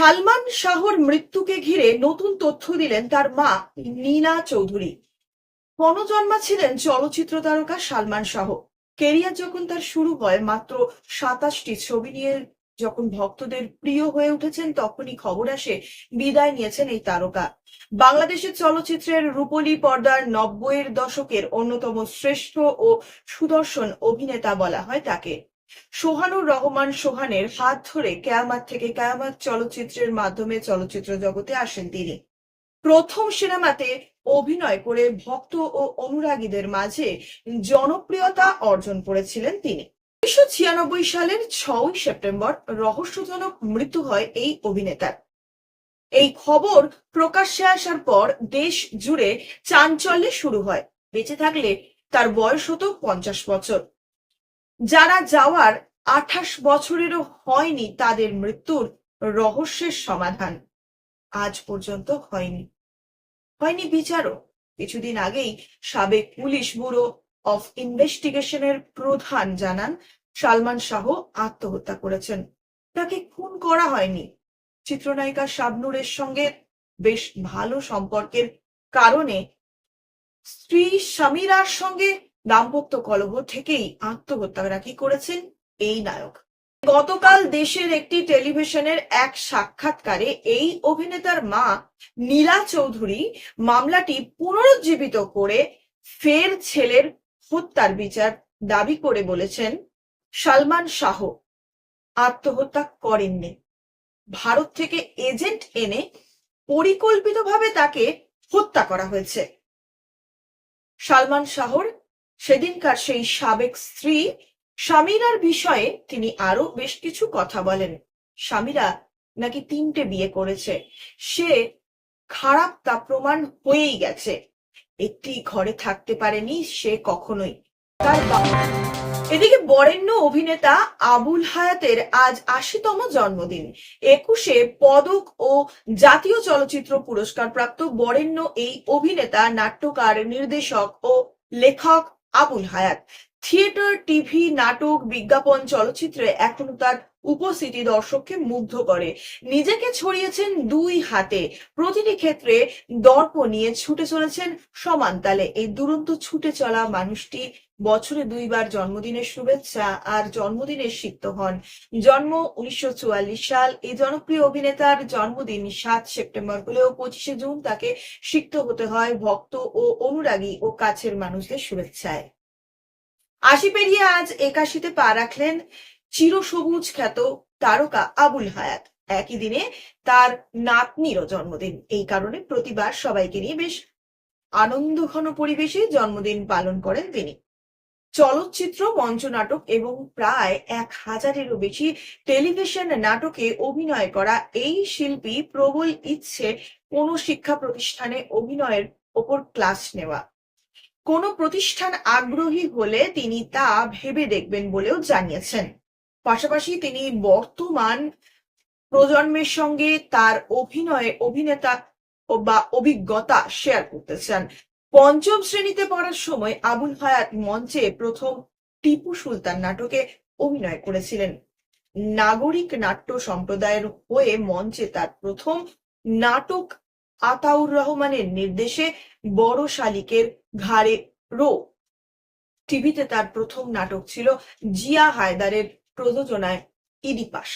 সালমান শাহর মৃত্যুকে ঘিরে নতুন তথ্য দিলেন তার মা নীনা চৌধুরী। কনজন্মা ছিলেন চলচ্চিত্র তারকা সালমান শাহ। কেরিয়ার যখন তার শুরু হয়, মাত্র সাতাশটি ছবি নিয়ে যখন ভক্তদের প্রিয় হয়ে উঠেছেন, তখনই খবর আসে, বিদায় নিয়েছেন এই তারকা। বাংলাদেশের চলচ্চিত্রের রূপলী পর্দার নব্বইয়ের দশকের অন্যতম শ্রেষ্ঠ ও সুদর্শন অভিনেতা বলা হয় তাকে। সোহানুর রহমান সোহানের হাত ধরে কেয়ামাত থেকে কেয়ামাত চলচ্চিত্রের মাধ্যমে চলচ্চিত্র জগতে আসেন তিনি। প্রথম সিনেমাতে অভিনয় করে ভক্ত ও অনুরাগীদের মাঝে জনপ্রিয়তা অর্জন করেছিলেন তিনি। উনিশশো ছিয়ানব্বই সালের ছয় সেপ্টেম্বর রহস্যজনক মৃত্যু হয় এই অভিনেতার। এই খবর প্রকাশ্যে আসার পর দেশ জুড়ে চাঞ্চল্যে শুরু হয়। বেঁচে থাকলে তার বয়স হতো পঞ্চাশ বছর। যারা যাওয়ার আঠাশ বছরেরও হয়নি তাদের মৃত্যুর রহস্যের সমাধান। আজ পর্যন্ত হয়নি। হয়নি বিচারও। কিছুদিন আগেই সাবেক পুলিশ ব্যুরো অফ ইনভেস্টিগেশনের প্রধান জানান, সালমান শাহ আত্মহত্যা করেছেন। তাকে খুন করা হয়নি। চিত্রনায়িকা শাবনুরের সঙ্গে বেশ ভালো সম্পর্কের কারণে স্ত্রী স্বামীরার সঙ্গে দাম্পত্য কলহ থেকেই আত্মহত্যা কি করেছেন? এই নায়ক। গতকাল দেশের একটি টেলিভিশনের এক সাক্ষাৎকারে এই অভিনেতার মা নীলা চৌধুরী মামলাটি পুনরুজ্জীবিত করে ফের ছেলের হত্যার বিচার দাবি করে বলেছেন সালমান শাহ। আত্মহত্যা করেননি। ভারত থেকে এজেন্ট এনে পরিকল্পিতভাবে তাকে হত্যা করা হয়েছে। সালমান শাহর সেদিনকার সেই সাবেক স্ত্রী স্বামীরার বিষয়ে তিনি আরও বেশ কিছু কথা বলেন। স্বামীরা নাকি তিনটে বিয়ে করেছে। সে খারাপ তা প্রমাণ হয়েই গেছে। একটি ঘরে থাকতে পারেনি সে কখনোই। তার এদিকে বরেণ্য অভিনেতা আবুল হায়াতের আজ আশিতম জন্মদিন। একুশে পদক ও জাতীয় চলচ্চিত্র পুরস্কার প্রাপ্ত বরেণ্য এই অভিনেতা, নাট্যকার, নির্দেশক ও লেখক আবুল হায়াত। থিয়েটার, টিভি, নাটক, বিজ্ঞাপন, চলচ্চিত্রে এখনও তার উপস্থিতি দর্শককে মুগ্ধ করে। নিজেকে ছড়িয়েছেন দুই হাতে। প্রতিটি ক্ষেত্রে দর্প নিয়ে ছুটে চলেছেন সমান তালে এই দুরন্ত ছুটে চলা মানুষটি বছরে দুইবার জন্মদিনের শুভেচ্ছা আর জন্মদিনে সিক্ত হন। জন্ম উনিশশো চুয়াল্লিশ সাল। এই জনপ্রিয় অভিনেতার জন্মদিন সাত সেপ্টেম্বর হলেও পঁচিশে জুন তাকে সিক্ত হতে হয় ভক্ত ও অনুরাগী ও কাছের মানুষদের শুভেচ্ছায়। আশি পেরিয়ে আজ একাশিতে পা রাখলেন চিরসবুজ খ্যাত তারকা আবুল হায়াত। একই দিনে তার নাতনিরও জন্মদিন। এই কারণে প্রতিবার সবাইকে নিয়ে বেশ আনন্দঘন পরিবেশে জন্মদিন পালন করেন তিনি। চলচ্চিত্র, মঞ্চনাটক এবং প্রায় এক হাজারেরও বেশি টেলিভিশন নাটকে অভিনয় করা এই শিল্পী প্রবল ইচ্ছে কোনো শিক্ষা প্রতিষ্ঠানে অভিনয়ের ওপর ক্লাস নেওয়া। কোনো প্রতিষ্ঠান আগ্রহী হলে তিনি তা ভেবে দেখবেন বলেও জানিয়েছেন। পাশাপাশি তিনি বর্তমান প্রজন্মের সঙ্গে তার অভিনয়ে, অভিনেতা বা অভিজ্ঞতা শেয়ার করতে চান। পঞ্চম শ্রেণীতে পড়ার সময় আবুল হায়াত মঞ্চে প্রথম টিপু সুলতান নাটকে অভিনয় করেছিলেন। নাগরিক নাট্য সম্প্রদায়ের হয়ে মঞ্চে তার প্রথম নাটক আতাউর রহমানের নির্দেশে বড় শালিকের ঘাড়ে রো টিভিতে তার প্রথম নাটক ছিল জিয়া হায়দারের প্রযোজনায় ইডিপাস